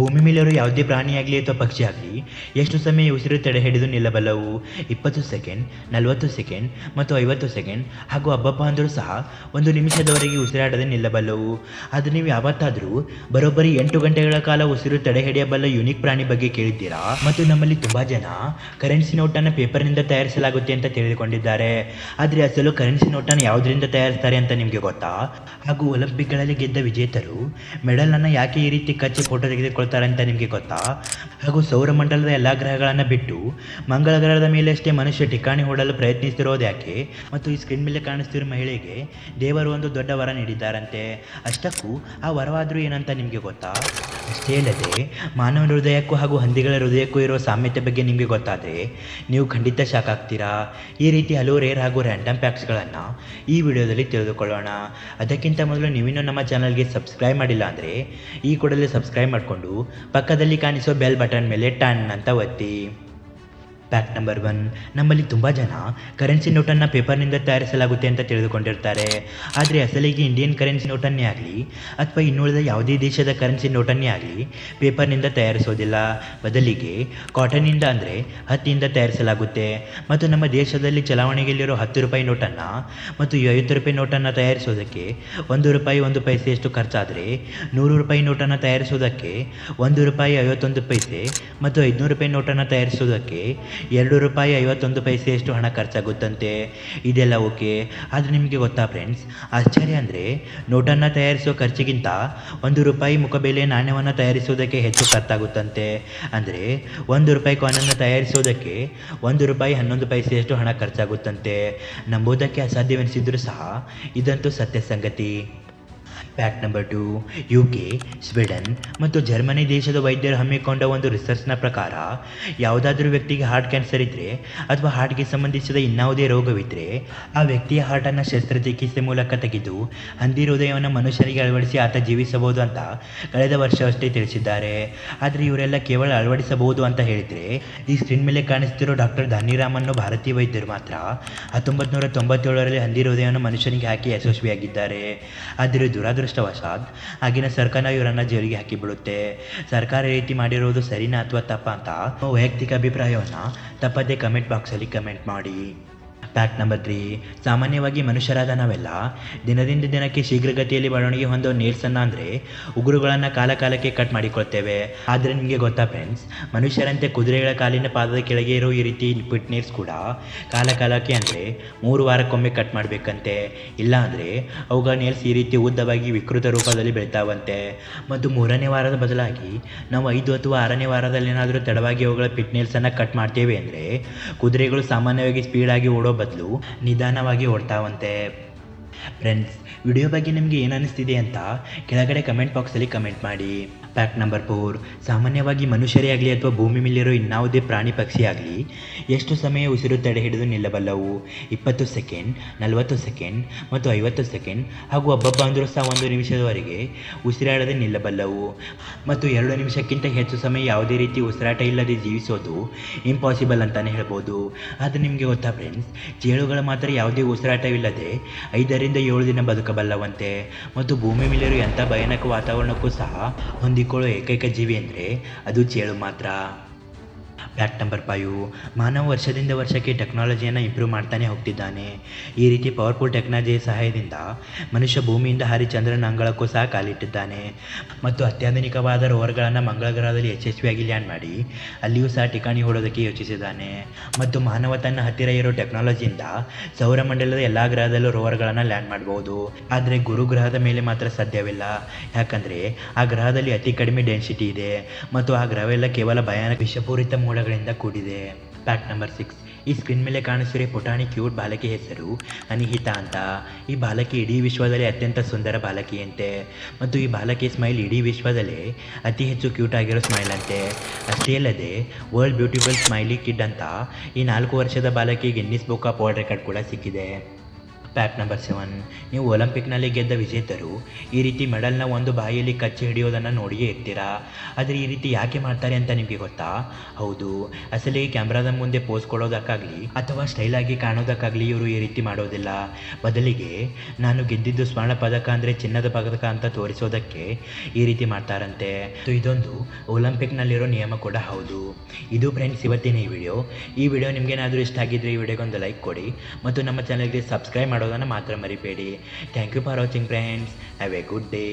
ಭೂಮಿ ಮೇಲಿರೋ ಯಾವುದೇ ಪ್ರಾಣಿಯಾಗಲಿ ಅಥವಾ ಪಕ್ಷಿ ಆಗಲಿ, ಎಷ್ಟು ಸಮಯ ಉಸಿರು ತಡೆ ಹಿಡಿದು ನಿಲ್ಲಬಲ್ಲವು? ಇಪ್ಪತ್ತು ಸೆಕೆಂಡ್, ನಲವತ್ತು ಸೆಕೆಂಡ್ ಮತ್ತು ಐವತ್ತು ಸೆಕೆಂಡ್, ಹಾಗೂ ಅಬ್ಬಪ್ಪ ಅಂದರೂ ಸಹ ಒಂದು ನಿಮಿಷದವರೆಗೆ ಉಸಿರಾಡದೆ ನಿಲ್ಲಬಲ್ಲವು. ಆದರೆ ನೀವು ಯಾವತ್ತಾದರೂ ಬರೋಬ್ಬರಿ ಎಂಟು ಗಂಟೆಗಳ ಕಾಲ ಉಸಿರು ತಡೆ ಹಿಡಿಯಬಲ್ಲ ಯುನಿಕ್ ಪ್ರಾಣಿ ಬಗ್ಗೆ ಕೇಳಿದ್ದೀರಾ? ಮತ್ತು ನಮ್ಮಲ್ಲಿ ತುಂಬ ಜನ ಕರೆನ್ಸಿ ನೋಟನ್ನು ಪೇಪರ್ನಿಂದ ತಯಾರಿಸಲಾಗುತ್ತೆ ಅಂತ ತಿಳಿದುಕೊಂಡಿದ್ದಾರೆ. ಆದರೆ ಅಸಲು ಕರೆನ್ಸಿ ನೋಟನ್ನು ಯಾವುದರಿಂದ ತಯಾರಿಸ್ತಾರೆ ಅಂತ ನಿಮಗೆ ಗೊತ್ತಾ? ಹಾಗೂ ಒಲಿಂಪಿಕ್ಗಳಲ್ಲಿ ಗೆದ್ದ ವಿಜೇತರು ಮೆಡಲನ್ನು ಯಾಕೆ ಈ ರೀತಿ ಕಚ್ಚಿ ಫೋಟೋ ತೆಗೆದುಕೊಳ್ತಾರೆ ಅಂತ ನಿಮಗೆ ಗೊತ್ತಾ? ಹಾಗೂ ಸೌರಮಂಡಲದ ಎಲ್ಲ ಗ್ರಹಗಳನ್ನು ಬಿಟ್ಟು ಮಂಗಳ ಗ್ರಹದ ಮೇಲೆ ಅಷ್ಟೇ ಮನುಷ್ಯ ಠಿಕಾಣಿ ಹೂಡಲು ಪ್ರಯತ್ನಿಸ್ತಿರೋದು ಯಾಕೆ? ಮತ್ತು ಈ ಸ್ಕ್ರೀನ್ ಮೇಲೆ ಕಾಣಿಸ್ತಿರೋ ಮಹಿಳೆಗೆ ದೇವರು ಒಂದು ದೊಡ್ಡ ವರ ನೀಡಿದ್ದಾರಂತೆ. ಅಷ್ಟಕ್ಕೂ ಆ ವರವಾದರೂ ಏನಂತ ನಿಮಗೆ ಗೊತ್ತಾ? ಅಷ್ಟೇ ಅಲ್ಲದೆ ಮಾನವ ಹೃದಯಕ್ಕೂ ಹಾಗೂ ಹಂದಿಗಳ ಹೃದಯಕ್ಕೂ ಇರುವ ಸಾಮ್ಯತೆ ಬಗ್ಗೆ ನಿಮಗೆ ಗೊತ್ತಾದರೆ ನೀವು ಖಂಡಿತ ಶಾಕ್ ಆಗ್ತೀರಾ? ಈ ರೀತಿ ಹಲವು ರೇರ್ ಹಾಗೂ ರ್ಯಾಂಡಮ್ ಪ್ಯಾಕ್ಸ್ಗಳನ್ನು ಈ ವಿಡಿಯೋದಲ್ಲಿ ತಿಳಿದುಕೊಳ್ಳೋಣ. ಅದಕ್ಕಿಂತ ಮೊದಲು ನೀವಿನ್ನೂ ನಮ್ಮ ಚಾನಲ್ಗೆ ಸಬ್ಸ್ಕ್ರೈಬ್ ಮಾಡಿಲ್ಲ ಅಂದರೆ ಈ ಕೂಡಲೇ ಸಬ್ಸ್ಕ್ರೈಬ್ ಮಾಡಿಕೊಂಡು ಪಕ್ಕದಲ್ಲಿ ಕಾಣಿಸೋ ಬೆಲ್ ಬಟನ್ ಮೇಲೆ ಟನ್ ಅಂತ ಒತ್ತಿ. ಫ್ಯಾಕ್ಟ್ ನಂಬರ್ ಒನ್ ನಮ್ಮಲ್ಲಿ ತುಂಬ ಜನ ಕರೆನ್ಸಿ ನೋಟನ್ನು ಪೇಪರ್ನಿಂದ ತಯಾರಿಸಲಾಗುತ್ತೆ ಅಂತ ತಿಳಿದುಕೊಂಡಿರ್ತಾರೆ. ಆದರೆ ಅಸಲಿಗೆ ಇಂಡಿಯನ್ ಕರೆನ್ಸಿ ನೋಟನ್ನೇ ಆಗಲಿ ಅಥವಾ ಇನ್ನುಳಿದ ಯಾವುದೇ ದೇಶದ ಕರೆನ್ಸಿ ನೋಟನ್ನೇ ಆಗಲಿ ಪೇಪರ್ನಿಂದ ತಯಾರಿಸೋದಿಲ್ಲ. ಬದಲಿಗೆ ಕಾಟನ್ನಿಂದ ಅಂದರೆ ಹತ್ತಿಯಿಂದ ತಯಾರಿಸಲಾಗುತ್ತೆ. ಮತ್ತು ನಮ್ಮ ದೇಶದಲ್ಲಿ ಚಲಾವಣೆಯಲ್ಲಿರೋ ಹತ್ತು ರೂಪಾಯಿ ನೋಟನ್ನು ಮತ್ತು ಐವತ್ತು ರೂಪಾಯಿ ನೋಟನ್ನು ತಯಾರಿಸೋದಕ್ಕೆ ಒಂದು ರೂಪಾಯಿ, ಒಂದು ಪೈಸೆಯಷ್ಟು ಖರ್ಚಾದರೆ ನೂರು ರೂಪಾಯಿ ನೋಟನ್ನು ತಯಾರಿಸೋದಕ್ಕೆ ಒಂದು ರೂಪಾಯಿ ಐವತ್ತೊಂದು ಪೈಸೆ ಮತ್ತು ಐದುನೂರು ರೂಪಾಯಿ ನೋಟನ್ನು ತಯಾರಿಸೋದಕ್ಕೆ ಎರಡು ರೂಪಾಯಿ ಐವತ್ತೊಂದು ಪೈಸೆಯಷ್ಟು ಹಣ ಖರ್ಚಾಗುತ್ತಂತೆ. ಇದೆಲ್ಲ ಓಕೆ. ಆದರೆ ನಿಮಗೆ ಗೊತ್ತಾ ಫ್ರೆಂಡ್ಸ್, ಆಶ್ಚರ್ಯ ಅಂದರೆ ನೋಟನ್ನು ತಯಾರಿಸೋ ಖರ್ಚಿಗಿಂತ ಒಂದು ರೂಪಾಯಿ ಮುಖಬೆಲೆ ನಾಣ್ಯವನ್ನು ತಯಾರಿಸೋದಕ್ಕೆ ಹೆಚ್ಚು ಖರ್ಚಾಗುತ್ತಂತೆ. ಅಂದರೆ ಒಂದು ರೂಪಾಯಿ ಕಾಯಿನನ್ನು ತಯಾರಿಸೋದಕ್ಕೆ ಒಂದು ರೂಪಾಯಿ ಹನ್ನೊಂದು ಪೈಸೆಯಷ್ಟು ಹಣ ಖರ್ಚಾಗುತ್ತಂತೆ. ನಂಬೋದಕ್ಕೆ ಅಸಾಧ್ಯವೆನಿಸಿದರೂ ಸಹ ಇದಂತೂ ಸತ್ಯ ಸಂಗತಿ. Fact number two U K Sweden ಮತ್ತು ಜರ್ಮನಿ ದೇಶದ ವೈದ್ಯರು ಹಮ್ಮಿಕೊಂಡ ಒಂದು ರಿಸರ್ಚ್ನ ಪ್ರಕಾರ, ಯಾವುದಾದ್ರೂ ವ್ಯಕ್ತಿಗೆ ಹಾರ್ಟ್ ಕ್ಯಾನ್ಸರ್ ಇದ್ದರೆ ಅಥವಾ ಹಾರ್ಟ್ಗೆ ಸಂಬಂಧಿಸಿದ ಇನ್ನಾವುದೇ ರೋಗವಿದ್ದರೆ ಆ ವ್ಯಕ್ತಿಯ ಹಾರ್ಟನ್ನು ಶಸ್ತ್ರಚಿಕಿತ್ಸೆ ಮೂಲಕ ತೆಗೆದು ಹಂದಿ ಹೃದಯವನ್ನು ಮನುಷ್ಯನಿಗೆ ಅಳವಡಿಸಿ ಆತ ಜೀವಿಸಬಹುದು ಅಂತ ಕಳೆದ ವರ್ಷವಷ್ಟೇ ತಿಳಿಸಿದ್ದಾರೆ. ಆದರೆ ಇವರೆಲ್ಲ ಕೇವಲ ಅಳವಡಿಸಬಹುದು ಅಂತ ಹೇಳಿದರೆ, ಈ ಸ್ಕ್ರೀನ್ ಮೇಲೆ ಕಾಣಿಸ್ತಿರೋ ಡಾಕ್ಟರ್ ಧನಿರಾಮ್ ಅನ್ನೋ ಭಾರತೀಯ ವೈದ್ಯರು ಮಾತ್ರ ಹತ್ತೊಂಬತ್ತು ನೂರ ತೊಂಬತ್ತೇಳರಲ್ಲಿ ಹಂದಿ ಹೃದಯವನ್ನು ಮನುಷ್ಯನಿಗೆ ಹಾಕಿ ಯಶಸ್ವಿಯಾಗಿದ್ದಾರೆ. ಆದರೆ ದುರದೃಷ್ಟವಶಾತ್ ಆಗಿನ ಸರ್ಕಾರ ಇವರನ್ನು ಜೈಲಿಗೆ ಹಾಕಿಬಿಡುತ್ತೆ ಸರ್ಕಾರ ಈ ರೀತಿ ಮಾಡಿರೋದು ಸರಿನಾ ಅಥವಾ ತಪ್ಪ ಅಂತ ವೈಯಕ್ತಿಕ ಅಭಿಪ್ರಾಯವನ್ನ ತಪ್ಪದೇ ಕಮೆಂಟ್ ಬಾಕ್ಸಲ್ಲಿ ಕಮೆಂಟ್ ಮಾಡಿ. ಫ್ಯಾಕ್ಟ್ ನಂಬರ್ ತ್ರೀ ಸಾಮಾನ್ಯವಾಗಿ ಮನುಷ್ಯರಾದ ನಾವೆಲ್ಲ ದಿನದಿಂದ ದಿನಕ್ಕೆ ಶೀಘ್ರಗತಿಯಲ್ಲಿ ಬೆಳವಣಿಗೆ ಹೊಂದೋ ನೇರ್ಸನ್ನು ಅಂದರೆ ಉಗುರುಗಳನ್ನು ಕಾಲಕಾಲಕ್ಕೆ ಕಟ್ ಮಾಡಿಕೊಳ್ತೇವೆ. ಆದರೆ ನಿಮಗೆ ಗೊತ್ತಾ ಫ್ರೆಂಡ್ಸ್ ಮನುಷ್ಯರಂತೆ ಕುದುರೆಗಳ ಕಾಲಿನ ಪಾದದ ಕೆಳಗೆ ಇರೋ ಈ ರೀತಿ ಪಿಟ್ ನೇರ್ಸ್ ಕೂಡ ಕಾಲಕಾಲಕ್ಕೆ ಅಂದರೆ ಮೂರು ವಾರಕ್ಕೊಮ್ಮೆ ಕಟ್ ಮಾಡಬೇಕಂತೆ. ಇಲ್ಲ ಅಂದರೆ ಅವುಗಳ ನೇಲ್ಸ್ ಈ ರೀತಿ ಉದ್ದವಾಗಿ ವಿಕೃತ ರೂಪದಲ್ಲಿ ಬೆಳಿತಾವಂತೆ. ಮತ್ತು ಮೂರನೇ ವಾರದ ಬದಲಾಗಿ ನಾವು ಐದು ಅಥವಾ ಆರನೇ ವಾರದಲ್ಲಿ ಏನಾದರೂ ತಡವಾಗಿ ಅವುಗಳ ಪಿಟ್ ನೇಲ್ಸನ್ನು ಕಟ್ ಮಾಡ್ತೇವೆ ಅಂದರೆ ಕುದುರೆಗಳು ಸಾಮಾನ್ಯವಾಗಿ ಸ್ಪೀಡಾಗಿ ಓಡೋ ಬದಲು ನಿಧಾನವಾಗಿ ಓಡ್ತಾವಂತೆ. ಫ್ರೆಂಡ್ಸ್ ವಿಡಿಯೋ ಬಗ್ಗೆ ನಿಮಗೆ ಏನು ಅಂತ ಕೆಳಗಡೆ ಕಮೆಂಟ್ ಬಾಕ್ಸಲ್ಲಿ ಕಮೆಂಟ್ ಮಾಡಿ. ಫ್ಯಾಕ್ಟ್ ನಂಬರ್ ಫೋರ್ ಸಾಮಾನ್ಯವಾಗಿ ಮನುಷ್ಯರೇ ಆಗಲಿ ಅಥವಾ ಭೂಮಿ ಮೇಲಿರೋ ಇನ್ನಾವುದೇ ಪ್ರಾಣಿ ಪಕ್ಷಿ ಆಗಲಿ, ಎಷ್ಟು ಸಮಯ ಉಸಿರು ತಡೆ ಹಿಡಿದು ನಿಲ್ಲಬಲ್ಲವು? ಇಪ್ಪತ್ತು ಸೆಕೆಂಡ್ ನಲವತ್ತು ಸೆಕೆಂಡ್ ಮತ್ತು ಐವತ್ತು ಸೆಕೆಂಡ್ ಹಾಗೂ ಒಬ್ಬೊಬ್ಬ ಅಂದರೂ ಸಹ ಒಂದು ನಿಮಿಷದವರೆಗೆ ಉಸಿರಾಡದೆ ನಿಲ್ಲಬಲ್ಲವು. ಮತ್ತು ಎರಡು ನಿಮಿಷಕ್ಕಿಂತ ಹೆಚ್ಚು ಸಮಯ ಯಾವುದೇ ರೀತಿ ಉಸಿರಾಟ ಇಲ್ಲದೆ ಜೀವಿಸೋದು ಇಂಪಾಸಿಬಲ್ ಅಂತಲೇ ಹೇಳ್ಬೋದು. ಆದರೆ ನಿಮಗೆ ಗೊತ್ತಾ ಫ್ರೆಂಡ್ಸ್ ಜೇಳುಗಳು ಮಾತ್ರ ಯಾವುದೇ ಉಸಿರಾಟವಿಲ್ಲದೆ ಐದರಿಂದ ಏಳು ದಿನ ಬದುಕಬಲ್ಲವಂತೆ. ಮತ್ತು ಭೂಮಿ ಮೇಲಿರೋ ಎಂಥ ಭಯಾನಕ ವಾತಾವರಣಕ್ಕೂ ಸಹ ಹೊಂದಿಕೊಳ್ಳೋ ಏಕೈಕ ಜೀವಿ ಅಂದರೆ ಅದು ಚೇಳು ಮಾತ್ರ. ಫ್ಯಾಕ್ಟ್ ನಂಬರ್ ಫೈವ್ ಮಾನವ ವರ್ಷದಿಂದ ವರ್ಷಕ್ಕೆ ಟೆಕ್ನಾಲಜಿಯನ್ನು ಇಂಪ್ರೂವ್ ಮಾಡ್ತಾನೆ ಹೋಗ್ತಿದ್ದಾನೆ. ಈ ರೀತಿ ಪವರ್ಫುಲ್ ಟೆಕ್ನಾಲಜಿ ಸಹಾಯದಿಂದ ಮನುಷ್ಯ ಭೂಮಿಯಿಂದ ಹಾರಿ ಚಂದ್ರನ ಅಂಗಳಕ್ಕೂ ಸಹ ಕಾಲಿಟ್ಟಿದ್ದಾನೆ. ಮತ್ತು ಅತ್ಯಾಧುನಿಕವಾದ ರೋವರ್ಗಳನ್ನು ಮಂಗಳ ಗ್ರಹದಲ್ಲಿ ಯಶಸ್ವಿಯಾಗಿ ಲ್ಯಾಂಡ್ ಮಾಡಿ ಅಲ್ಲಿಯೂ ಸಹ ಠಿಕಾಣಿ ಹೂಡೋದಕ್ಕೆ ಯೋಚಿಸಿದ್ದಾನೆ. ಮತ್ತು ಮಾನವ ತನ್ನ ಹತ್ತಿರ ಇರೋ ಟೆಕ್ನಾಲಜಿಯಿಂದ ಸೌರಮಂಡಲದ ಎಲ್ಲ ಗ್ರಹದಲ್ಲೂ ರೋವರ್ಗಳನ್ನು ಲ್ಯಾಂಡ್ ಮಾಡಬಹುದು ಆದರೆ ಗುರು ಗ್ರಹದ ಮೇಲೆ ಮಾತ್ರ ಸಾಧ್ಯವಿಲ್ಲ. ಯಾಕಂದರೆ ಆ ಗ್ರಹದಲ್ಲಿ ಅತಿ ಕಡಿಮೆ ಡೆನ್ಸಿಟಿ ಇದೆ. ಮತ್ತು ಆ ಗ್ರಹವೆಲ್ಲ ಕೇವಲ ಭಯಾನಕ ವಿಷಪೂರಿತ ಮೋಡಗಳಿಂದ ಕೂಡಿದೆ. ಪ್ಯಾಕ್ ನಂಬರ್ ಸಿಕ್ಸ್ ಈ ಸ್ಕ್ರೀನ್ ಮೇಲೆ ಕಾಣಿಸಿರೋ ಪುಟಾಣಿ ಕ್ಯೂಟ್ ಬಾಲಕಿ ಹೆಸರು ಅನಿಹಿತ ಅಂತ. ಈ ಬಾಲಕಿ ಇಡೀ ವಿಶ್ವದಲ್ಲಿ ಅತ್ಯಂತ ಸುಂದರ ಬಾಲಕಿಯಂತೆ. ಮತ್ತು ಈ ಬಾಲಕಿ ಸ್ಮೈಲ್ ಇಡೀ ವಿಶ್ವದಲ್ಲೇ ಅತಿ ಹೆಚ್ಚು ಕ್ಯೂಟ್ ಆಗಿರೋ ಸ್ಮೈಲ್ ಅಂತೆ. ಅಷ್ಟೇ ಅಲ್ಲದೆ ವರ್ಲ್ಡ್ ಬ್ಯೂಟಿಫುಲ್ ಸ್ಮೈಲಿ ಕಿಡ್ ಅಂತ ಈ ನಾಲ್ಕು ವರ್ಷದ ಬಾಲಕಿ Guinness book of world record ಕೂಡ ಸಿಕ್ಕಿದೆ. ಫ್ಯಾಕ್ಟ್ ನಂಬರ್ ಸೆವೆನ್ ನೀವು ಒಲಿಂಪಿಕ್ನಲ್ಲಿ ಗೆದ್ದ ವಿಜೇತರು, ಈ ರೀತಿ ಮೆಡಲ್ನ ಒಂದು ಬಾಯಿಯಲ್ಲಿ ಕಚ್ಚಿ ಹಿಡಿಯೋದನ್ನು ನೋಡಿಯೇ ಇರ್ತೀರಾ? ಆದರೆ ಈ ರೀತಿ ಯಾಕೆ ಮಾಡ್ತಾರೆ ಅಂತ ನಿಮಗೆ ಗೊತ್ತಾ? ಹೌದು ಅಸಲಿಗೆ ಕ್ಯಾಮ್ರಾದ ಮುಂದೆ ಪೋಸ್ ಕೊಡೋದಕ್ಕಾಗಲಿ ಅಥವಾ ಸ್ಟೈಲಾಗಿ ಕಾಣೋದಕ್ಕಾಗಲಿ ಇವರು ಈ ರೀತಿ ಮಾಡೋದಿಲ್ಲ. ಬದಲಿಗೆ ನಾನು ಗೆದ್ದಿದ್ದು ಸ್ವರ್ಣ ಪದಕ ಅಂದರೆ ಚಿನ್ನದ ಪದಕ ಅಂತ ತೋರಿಸೋದಕ್ಕೆ ಈ ರೀತಿ ಮಾಡ್ತಾರಂತೆ. ಸೊ ಇದೊಂದು ಒಲಿಂಪಿಕ್ನಲ್ಲಿರೋ ನಿಯಮ ಕೂಡ ಹೌದು. ಇದು ಫ್ರೆಂಡ್ಸ್ ಇವತ್ತಿನ ಈ ವಿಡಿಯೋ ಈ ವಿಡಿಯೋ ನಿಮಗೇನಾದರೂ ಇಷ್ಟ ಆಗಿದ್ದರೆ ಈ ವಿಡಿಯೋಗೆ ಒಂದು ಲೈಕ್ ಕೊಡಿ. ಮತ್ತು ನಮ್ಮ ಚಾನಲ್ಗೆ ಸಬ್ಸ್ಕ್ರೈಬ್ ಮಾಡೋದನ್ನು ಮಾತ್ರ ಮರಿಬೇಡಿ thank you for watching friends have a good day